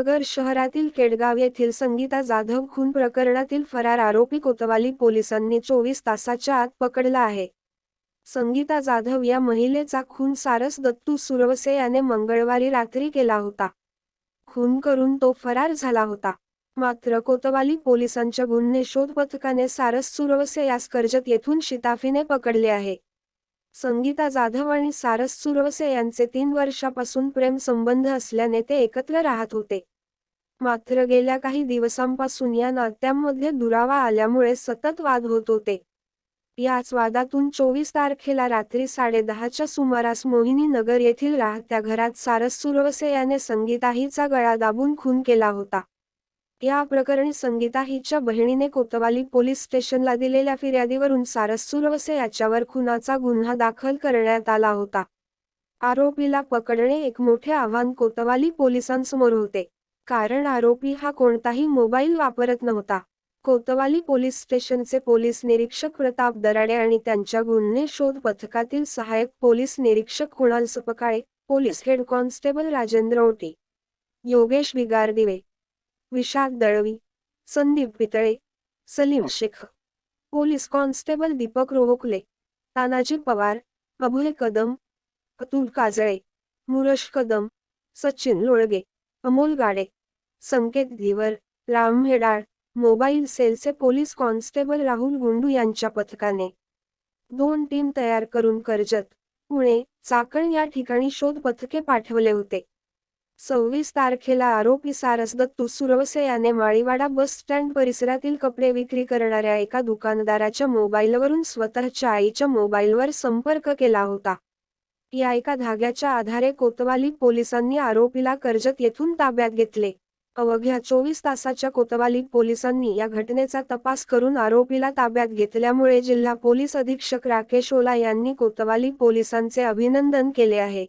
नगर शहरातील केडगाव येथील संगीता जाधव खून प्रकरणातील फरार आरोपी कोतवाली पोलिसांनी चोवीस तासाच्या आत पकडला आहे. संगीता जाधव या महिलेचा खून सारस दत्तू सुरवसे याने मंगळवारी रात्री केला होता. खून करून तो फरार झाला होता. मात्र कोतवाली पोलिसांच्या गुन्हे शोध पथकाने सारस सुरवसे यास कर्जत येथून शिताफीने पकडले आहे. संगीता जाधव आणि सारस सुरवसे यांचे तीन वर्षापासून प्रेम संबंध असल्याने ते एकत्र राहत होते. मात्र गेल्या काही दिवसांपासून या नात्यांमध्ये दुरावा आल्यामुळे सतत वाद होत होते. याच वादातून चोवीस तारखेला रात्री साडेदहाच्या सुमारास मोहिनी नगर येथील राहत्या घरात सारस सुरवसे याने संगीता हिचा गळा दाबून खून केला होता. या प्रकरणी संगीता हिच्या बहिणीने कोतवाली पोलीस स्टेशनला दिलेल्या फिर्यादीवरून सारस सुरवसे याच्यावर खुनाचा गुन्हा दाखल करण्यात आला होता. आरोपीला पकडणे एक मोठे आव्हान कोतवाली पोलिसांसमोर होते. कारण आरोपी हा कोणताही मोबाईल वापरत नव्हता. कोतवाली पोलीस स्टेशनचे पोलीस निरीक्षक प्रताप दराडे आणि त्यांच्या गुन्हे शोध पथकातील सहाय्यक पोलीस निरीक्षक Kunal Sapkale police head constable Rajendra Ote Yogesh Bigardive Vishakh Dalvi Sandeep Pitale Salim Shaikh police constable Deepak Rohokale Tanaji Pawar Abhay Kadam Atul Kajale Murash Kadam Sachin Lolge Amol Gade Sanket Dhivar रामहेडाळ mobile सेलचे police constable Rahul Gundu यांच्या पथकाने. दोन team तयार करून कर्जत पुणे चाकण या ठिकाणी शोध पथके पाठवले होते. सव्वीस तारखेला आरोपी सारसदत्तू सुरवसे याने माळीवाडा बस स्टँड परिसरातील कपडे विक्री करणाऱ्या एका दुकानदाराच्या मोबाईलवरून स्वतःच्या आईच्या मोबाईलवर संपर्क केला होता. या एका धाग्याच्या आधारे कोतवाली पोलिसांनी आरोपीला कर्जत येथून ताब्यात घेतले. अवघ्या चोवीस तासाच्या कोतवाली पोलिसांनी या घटनेचा तपास करून आरोपीला ताब्यात घेतल्यामुळे जिल्हा पोलीस अधीक्षक राकेश ओला यांनी कोतवाली पोलिसांचे अभिनंदन केले आहे.